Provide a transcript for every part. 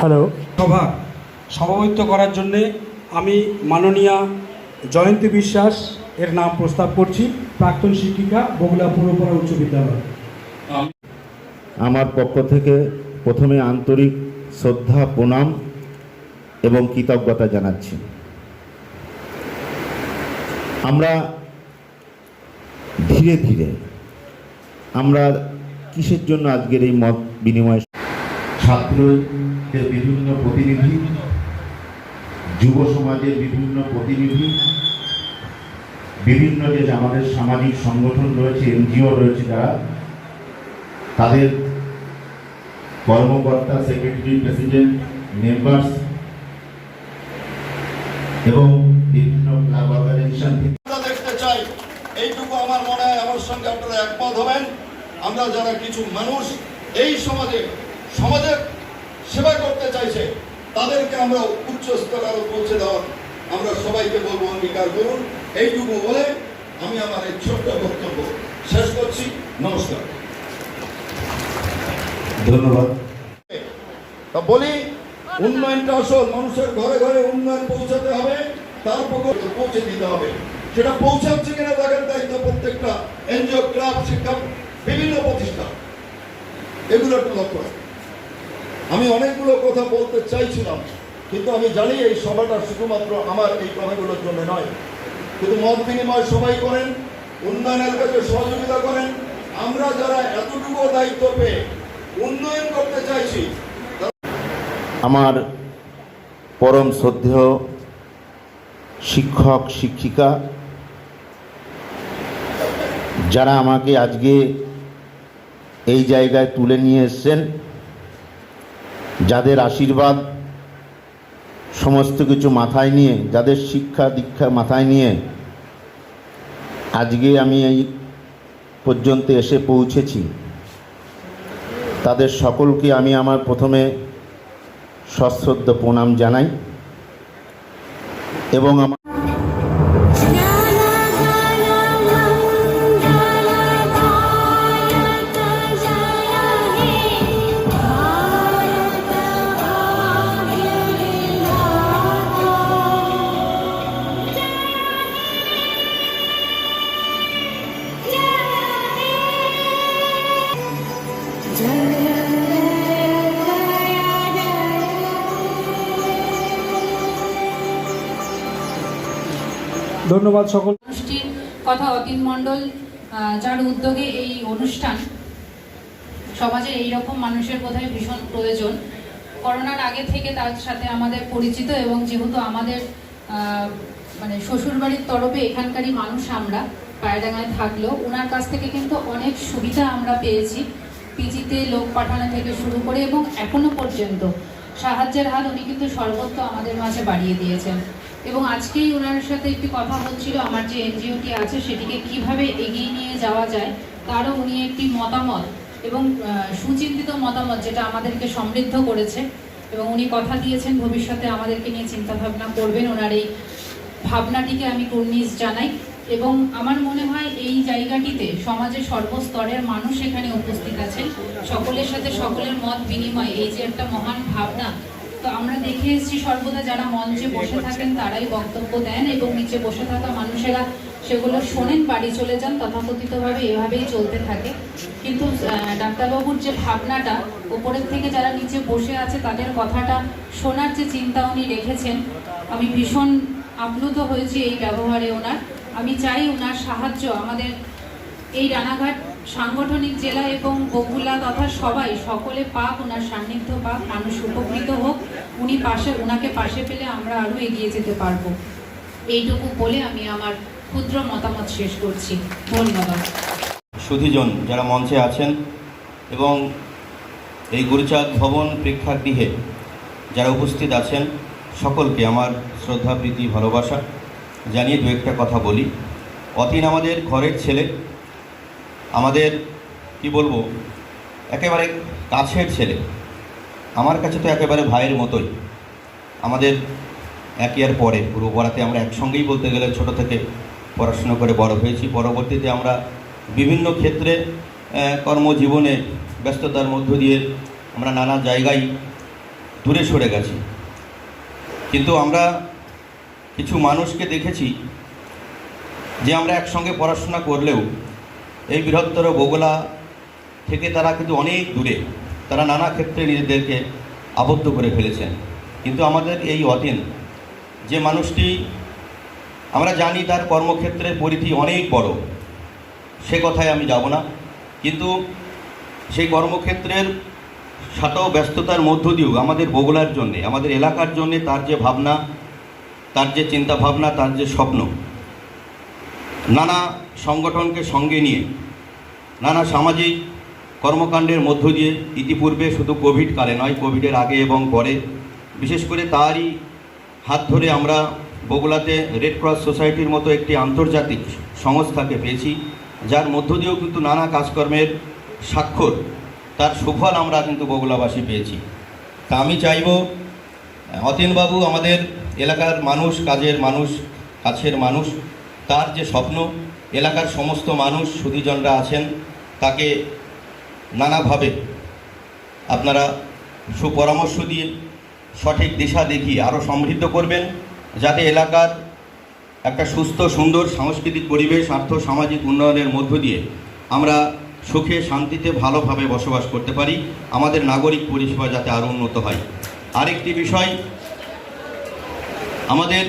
Hello সভা সভাপতিত্ব করার জন্যে আমি মাননীয়া জয়ন্তী বিশ্বাস এর নাম প্রস্তাব করছি প্রাক্তন শিক্ষিকা বগুলা পূর্বপাড়া উচ্চ বিদ্যালয়। আমার পক্ষ থেকে প্রথমে আন্তরিক শ্রদ্ধা প্রণাম এবং কৃতজ্ঞতা জানাচ্ছি। আমরা ধীরে ধীরে আমরা কিসের জন্য আজকের এই মত বিনিময় ছাত্রদের বিভিন্ন প্রতিনিধি, যুব সমাজের বিভিন্ন প্রতিনিধি, বিভিন্ন যে আমাদের সামাজিক সংগঠন রয়েছে, এনজিও রয়েছে যারা, তাদের কর্মকর্তা, সেক্রেটারি, প্রেসিডেন্ট, মেম্বার্স এবং বিভিন্ন ক্লাব অর্গানাইজেশন দেখতে চাই, এইটুকু আমার মনে হয় আমার সঙ্গে আপনারা একমত হবেন। আমরা যারা কিছু মানুষ, এই সমাজে সমাজের সেবা করতে চাইছে তাদেরকে আমরা উচ্চ স্তরে আরও পৌঁছে দেওয়ার আমরা সবাইকে বলব অঙ্গীকার করুন। এইটুকু বলে আমি আমার এই ছোট্ট বক্তব্য শেষ করছি। নমস্কার। ধন্যবাদ। তা বলি উন্নয়নটা আসল মানুষের ঘরে ঘরে উন্নয়ন পৌঁছাতে হবে তার পক্ষে পৌঁছে দিতে হবে। সেটা পৌঁছাচ্ছে কিনা দেখার দায়িত্ব প্রত্যেকটা এনজিও ক্লাব শিক্ষা বিভিন্ন প্রতিষ্ঠান। এগুলো একটু লক্ষ্য। আমি অনেকগুলো কথা বলতে চাইছিলাম, কিন্তু আমি জানি এই সভাটা শুধুমাত্র আমার এই কথাগুলোর জন্য নয়। কিন্তু মত বিনিময় সবাই করেন, উন্নয়নের কাছে সহযোগিতা করেন। আমরা যারা এতটুকু দায়িত্ব পেয়ে উন্নয়ন করতে চাইছি, আমার পরম শ্রদ্ধেয় শিক্ষক, শিক্ষিকা, যারা আমাকে আজকে এই জায়গায় তুলে নিয়ে এসছেন যাদের আশীর্বাদ সমস্ত কিছু মাথায় নিয়ে, যাদের শিক্ষা দীক্ষা মাথায় নিয়ে আজকে আমি এই পর্যন্ত এসে পৌঁছেছি, তাদের সকলকে আমি আমার প্রথমে সশ্রদ্ধ প্রণাম জানাই এবং আমার ধন্যবাদ সকল মানুষটির কথা অতীন মণ্ডল আহ, যার উদ্যোগে এই অনুষ্ঠান সমাজে এইরকম মানুষের বোধহয় ভীষণ প্রয়োজন। করোনার আগে থেকে তার সাথে আমাদের পরিচিত এবং যেহেতু আমাদের মানে শ্বশুরবাড়ির তরফে এখানকারই মানুষ আমরা পায়রাডাঙ্গায় থাকলেও ওনার কাছ থেকে কিন্তু অনেক সুবিধা আমরা পেয়েছি। পিজিতে লোক পাঠানো থেকে শুরু করে এবং এখনও পর্যন্ত সাহায্যের হাত উনি কিন্তু সর্বত্র আমাদের মাঝে বাড়িয়ে দিয়েছেন। এবং আজকেই ওনার সাথে একটি কথা হচ্ছিল, আমার যে এনজিওটি আছে সেটিকে কীভাবে এগিয়ে নিয়ে যাওয়া যায় তারও উনি একটি মতামত এবং সুচিন্তিত মতামত যেটা আমাদেরকে সমৃদ্ধ করেছে এবং উনি কথা দিয়েছেন, ভবিষ্যতে আমাদেরকে নিয়ে চিন্তা ভাবনা করবেন ওনার এই ভাবনাটিকে আমি কুর্নিশ জানাই। এবং আমার মনে হয় এই জায়গাটিতে সমাজের সর্বস্তরের মানুষ এখানে উপস্থিত আছেন। সকলের সাথে সকলের মত বিনিময়, এই যে একটা মহান ভাবনা তো আমরা দেখে এসেছি সর্বদা যারা মঞ্চে বসে থাকেন তারাই বক্তব্য দেন এবং নিচে বসে থাকা মানুষেরা সেগুলো শোনেন, বাড়ি চলে যান, তথাকথিতভাবে এভাবেই চলতে থাকে। কিন্তু ডাক্তারবাবুর যে ভাবনাটা, ওপরের থেকে যারা নিচে বসে আছে তাদের কথাটা শোনার যে চিন্তা উনি রেখেছেন, আমি ভীষণ আপ্লুত হয়েছি এই ব্যবহারে ওনার। আমি চাই ওনার সাহায্য আমাদের এই রানাঘাট সাংগঠনিক জেলা এবং বগুলা তথা সবাই, সকলে পাক ওনার সান্নিধ্য পাক, মানুষ উপকৃত হোক। উনি পাশে ওনাকে পাশে পেলে আমরা আরও এগিয়ে যেতে পারব। এইটুকু বলে আমি আমার ক্ষুদ্র মতামত শেষ করছি। ধন্যবাদ। সুধীজন, যারা মঞ্চে আছেন এবং এই গুরুচাঁদ ভবন প্রেক্ষাগৃহে যারা উপস্থিত আছেন, সকলকে আমার শ্রদ্ধা, প্রীতি, ভালোবাসা জানিয়ে দু একটা কথা বলি। অতীন আমাদের ঘরের ছেলে। আমাদের, কি বলব, একেবারে কাছের ছেলে। আমার কাছে তো একেবারে ভাইয়ের মতোই। আমাদের এক ইয়ার পরে পূর্বপাড়াতে আমরা একসঙ্গেই বলতে গেলে ছোট থেকে পড়াশোনা করে বড় হয়েছি। পরবর্তীতে আমরা বিভিন্ন ক্ষেত্রে কর্মজীবনে ব্যস্ততার মধ্য দিয়ে আমরা নানা জায়গায় দূরে সরে গেছি। কিন্তু আমরা কিছু মানুষকে দেখেছি যে আমরা একসঙ্গে পড়াশোনা করলেও এই বৃহত্তর বগুলা থেকে তারা কিন্তু অনেক দূরে। তারা নানা ক্ষেত্রে নিজেদেরকে আবদ্ধ করে ফেলেছেন। কিন্তু আমাদের এই অতীন যে মানুষটি, আমরা জানি তার কর্মক্ষেত্রের পরিধি অনেক বড়। সে কথায় আমি যাব না। কিন্তু সেই কর্মক্ষেত্রের সাথেও ব্যস্ততার মধ্য দিয়েও আমাদের বগুলার জন্যে, আমাদের এলাকার জন্যে তার যে ভাবনা, তার যে চিন্তা ভাবনা তার যে স্বপ্ন, নানা সংগঠনকে সঙ্গে নিয়ে, নানা সামাজিক কর্মকাণ্ডের মধ্য দিয়ে ইতিপূর্বে শুধু কোভিড কালে নয়, কোভিডের আগে এবং পরে। বিশেষ করে তারই হাত ধরে আমরা বগুলাতে রেড ক্রস সোসাইটির মতো একটি আন্তর্জাতিক সংস্থাকে পেয়েছি, যার মধ্য দিয়েও কিন্তু নানা কাজকর্মের স্বাক্ষর, তার সুফল আমরা কিন্তু বগুলাবাসী পেয়েছি। তা আমি চাইব, অতীনবাবু আমাদের এলাকার মানুষ, কাজের মানুষ, কাছের মানুষ, তার যে স্বপ্ন, এলাকার সমস্ত মানুষ, সুধীজনরা আছেন, তাকে নানাভাবে আপনারা সুপরামর্শ দিয়ে সঠিক দিশা দেখিয়ে আরও সমৃদ্ধ করবেন, যাতে এলাকার একটা সুস্থ, সুন্দর সাংস্কৃতিক পরিবেশ, আর্থ, সামাজিক উন্নয়নের মধ্য দিয়ে আমরা সুখে, শান্তিতে, ভালোভাবে বসবাস করতে পারি। আমাদের নাগরিক পরিষেবা যাতে আরও উন্নত হয়। আরেকটি বিষয়, আমাদের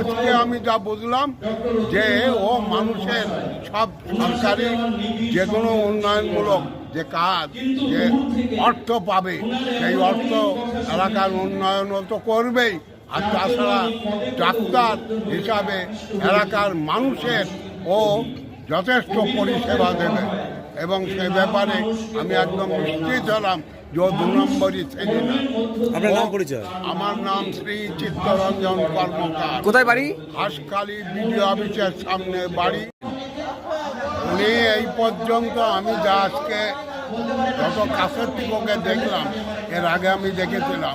আজকে আমি যা বুঝলাম যে ও মানুষের সব সরকারি যে কোনো উন্নয়নমূলক যে কাজ, যে অর্থ পাবে, সেই অর্থ এলাকার উন্নয়নও তো করবেই। আর তাছাড়া ডাক্তার হিসাবে এলাকার মানুষের ও যথেষ্ট পরিষেবা দেবে। এবং সে ব্যাপারে আমি একদম নিশ্চিত হলাম যে ও দু নম্বরই থেকে না আপনার নাম পরিচয়? আমার নাম শ্রী চিত্তরঞ্জন কর্মকার। কোথায় বাড়ি? হাসখালি বিডিও অফিসের সামনে বাড়ি। উনি এই পর্যন্ত আমি যা আজকে যত কাছের থেকে দেখলাম এর আগে আমি দেখেছিলাম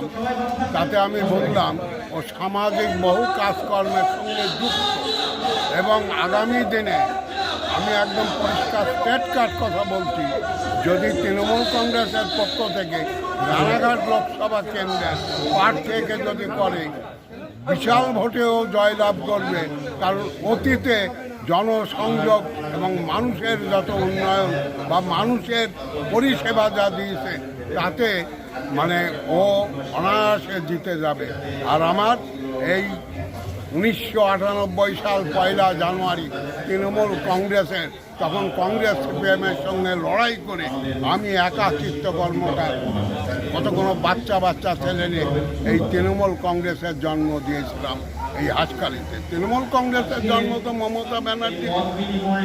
তাতে আমি বললাম ও সামাজিক বহু কাজকর্মের সঙ্গে যুক্ত। এবং আগামী দিনে আমি একদম পরিষ্কার পেট কার্ড কথা বলছি। যদি তৃণমূল কংগ্রেসের পক্ষ থেকে রানাঘাট লোকসভা কেন্দ্রের পার্ট থেকে যদি করে, বিশাল ভোটেও জয়লাভ করবে, কারণ অতীতে জনসংযোগ এবং মানুষের যত উন্নয়ন বা মানুষের পরিষেবা যা দিয়েছে, তাতে মানে ও অনায়াসে জিতে যাবে। আর আমার এই উনিশশো আটানব্বই সাল পয়লা জানুয়ারি তৃণমূল কংগ্রেসের, তখন কংগ্রেস সিপিএমের সঙ্গে লড়াই করে আমি একা চিত্ত কর্মকার। কত কোনো বাচ্চা বাচ্চা ছেলে নিয়ে এই তৃণমূল কংগ্রেসের জন্ম দিয়েছিলাম এই হাসখালিতে। তৃণমূল কংগ্রেসের জন্ম তো মমতা ব্যানার্জি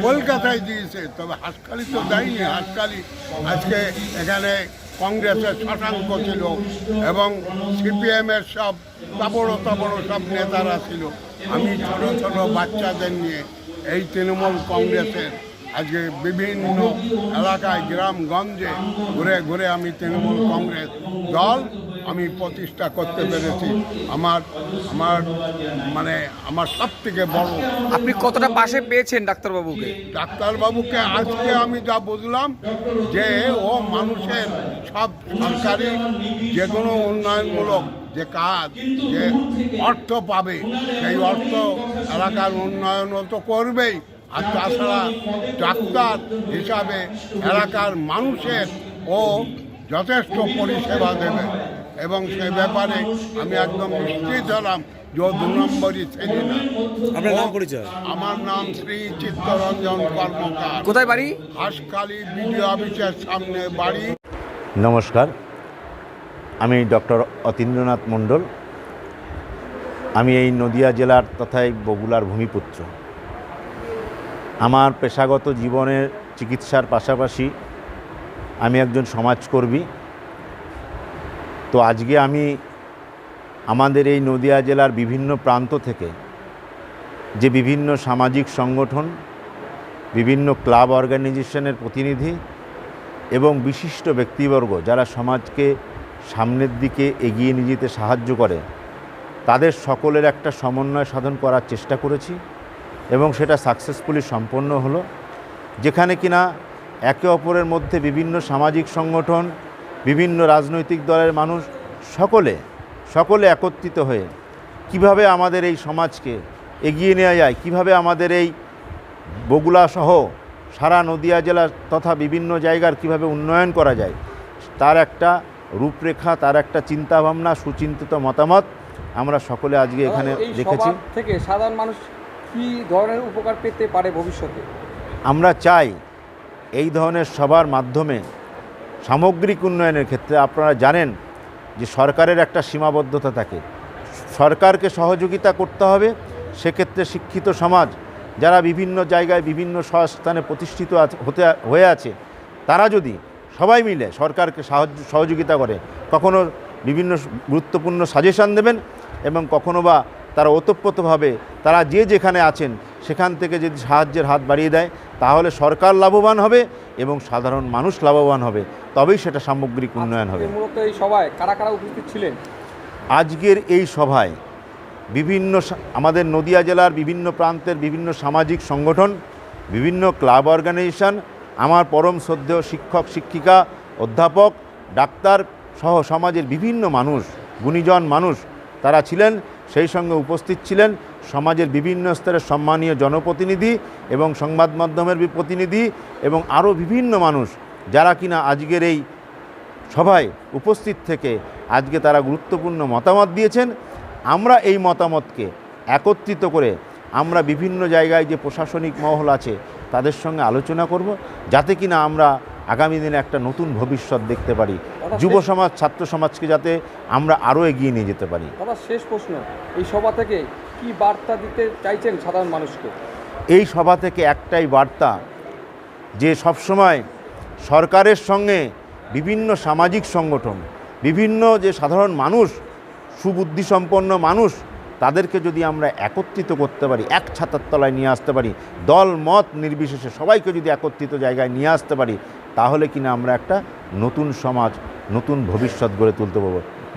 কলকাতায় দিয়েছে, তবে হাসখালি তো দেয়নি। হাসখালি আজকে এখানে কংগ্রেসের শশাঙ্ক ছিল এবং সিপিএমের সব তাবড়ো তাবড়ো সব নেতারা ছিল। আমি ছোটো ছোটো বাচ্চাদের নিয়ে এই তৃণমূল কংগ্রেসের আজকে বিভিন্ন এলাকায়, গ্রামগঞ্জে ঘুরে ঘুরে আমি তৃণমূল কংগ্রেস দল আমি প্রতিষ্ঠা করতে পেরেছি। আমার আমার মানে আমার সব থেকে বড় আপনি কতটা পাশে পেয়েছেন ডাক্তারবাবুকে? ডাক্তারবাবুকে আজকে আমি যা বুঝলাম যে ও মানুষের সব সরকারি যে কোনো উন্নয়নমূলক যে কাজ যে অর্থ পাবে সেই অর্থ এলাকার উন্নয়নও তো করবেই। আর তাছাড়া ডাক্তার হিসাবে এলাকার মানুষের ও যথেষ্ট পরিষেবা দেবে। এবং সে ব্যাপারে আমি একদম নিশ্চিত হলাম যে দু নম্বরই ছেলে না। আপনার নাম পরিচয়? আমার নাম শ্রী চিত্তরঞ্জন কর্মকার। কোথায় বাড়ি? হাসখালি বিডিও অফিসের সামনে বাড়ি। নমস্কার আমি ডক্টর অতীন্দ্রনাথ মণ্ডল। আমি এই নদিয়া জেলার তথা এই বগুলার ভূমিপুত্র। আমার পেশাগত জীবনের চিকিৎসার পাশাপাশি আমি একজন সমাজকর্মী। তো আজকে আমি আমাদের এই নদিয়া জেলার বিভিন্ন প্রান্ত থেকে যে বিভিন্ন সামাজিক সংগঠন, বিভিন্ন ক্লাব অর্গানাইজেশনের প্রতিনিধি এবং বিশিষ্ট ব্যক্তিবর্গ যারা সমাজকে সামনের দিকে এগিয়ে নিয়ে যেতে সাহায্য করে, তাদের সকলের একটা সমন্বয় সাধন করার চেষ্টা করেছি এবং সেটা সাকসেসফুলি সম্পন্ন হলো। যেখানে কিনা একে অপরের মধ্যে বিভিন্ন সামাজিক সংগঠন বিভিন্ন রাজনৈতিক দলের মানুষ সকলে সকলে একত্রিত হয়ে কীভাবে আমাদের এই সমাজকে এগিয়ে নেওয়া যায় কীভাবে আমাদের এই বগুলা সহ সারা নদিয়া জেলা তথা বিভিন্ন জায়গার কীভাবে উন্নয়ন করা যায় তার একটা রূপরেখা তার একটা চিন্তাভাবনা সুচিন্তিত মতামত আমরা সকলে আজকে এখানে দেখেছি। থেকে সাধারণ মানুষ কি ধরনের উপকার পেতে পারে ভবিষ্যতে? আমরা চাই এই ধরনের সবার মাধ্যমে সামগ্রিক উন্নয়নের ক্ষেত্রে আপনারা জানেন যে সরকারের একটা সীমাবদ্ধতা থাকে। সরকারকে সহযোগিতা করতে হবে, সেক্ষেত্রে শিক্ষিত সমাজ, যারা বিভিন্ন জায়গায় বিভিন্ন স্থানে প্রতিষ্ঠিত হতে, হয়ে আছে, তারা যদি সবাই মিলে সরকারকে সাহায্য, সহযোগিতা করে, কখনো বিভিন্ন গুরুত্বপূর্ণ সাজেশান দেবেন এবং কখনো বা তারা ওতপ্রোতভাবে তারা যে যেখানে আছেন, সেখান থেকে যদি সাহায্যের হাত বাড়িয়ে দেয়, তাহলে সরকার লাভবান হবে এবং সাধারণ মানুষ লাভবান হবে তবেই সেটা সামগ্রিক উন্নয়ন হবে। মূলত এই সভায় কারা কারা উপস্থিত ছিলেন? আজকের এই সভায় বিভিন্ন আমাদের নদিয়া জেলার বিভিন্ন প্রান্তের বিভিন্ন সামাজিক সংগঠন বিভিন্ন ক্লাব অর্গানাইজেশন আমার পরম শ্রদ্ধেয় শিক্ষক শিক্ষিকা অধ্যাপক ডাক্তার সহ সমাজের বিভিন্ন মানুষ গুণীজন মানুষ তারা ছিলেন সেই সঙ্গে উপস্থিত ছিলেন। সমাজের বিভিন্ন স্তরের সম্মানীয় জনপ্রতিনিধি এবং সংবাদ মাধ্যমের প্রতিনিধি এবং আরও বিভিন্ন মানুষ যারা কিনা আজকের এই সভায় উপস্থিত থেকে আজকে তারা গুরুত্বপূর্ণ মতামত দিয়েছেন। আমরা এই মতামতকে একত্রিত করে আমরা বিভিন্ন জায়গায় যে প্রশাসনিক মহল আছে তাদের সঙ্গে আলোচনা করব যাতে কিনা আমরা আগামী দিনে একটা নতুন ভবিষ্যৎ দেখতে পারি। যুব সমাজ ছাত্র সমাজকে যাতে আমরা আরও এগিয়ে নিয়ে যেতে পারি। শেষ প্রশ্ন এই সভা থেকে কি বার্তা দিতে চাইছেন সাধারণ মানুষকে? এই সভা থেকে একটাই বার্তা, যে সবসময় সরকারের সঙ্গে বিভিন্ন সামাজিক সংগঠন, বিভিন্ন যে সাধারণ মানুষ, সুবুদ্ধিসম্পন্ন মানুষ, তাদেরকে যদি আমরা একত্রিত করতে পারি, এক ছাতার তলায় নিয়ে আসতে পারি, দল, মত নির্বিশেষে সবাইকে যদি একত্রিত জায়গায় নিয়ে আসতে পারি, তাহলে কিনা আমরা একটা নতুন সমাজ, নতুন ভবিষ্যৎ গড়ে তুলতে পারব।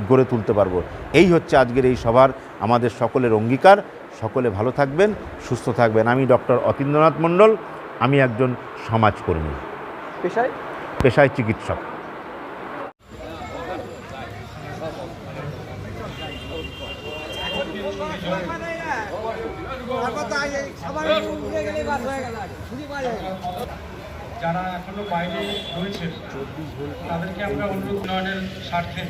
গড়ে তুলতে পারব। এই হচ্ছে আজকের এই সভার আমাদের সকলের অঙ্গীকার। সকলে ভালো থাকবেন সুস্থ থাকবেন। আমি ডক্টর অতীন্দ্রনাথ মণ্ডল আমি একজন সমাজকর্মী। পেশায়? পেশায় চিকিৎসক। বাইরে রয়েছে। তাদেরকে আমরা অন্য উন্নয়নের স্বার্থে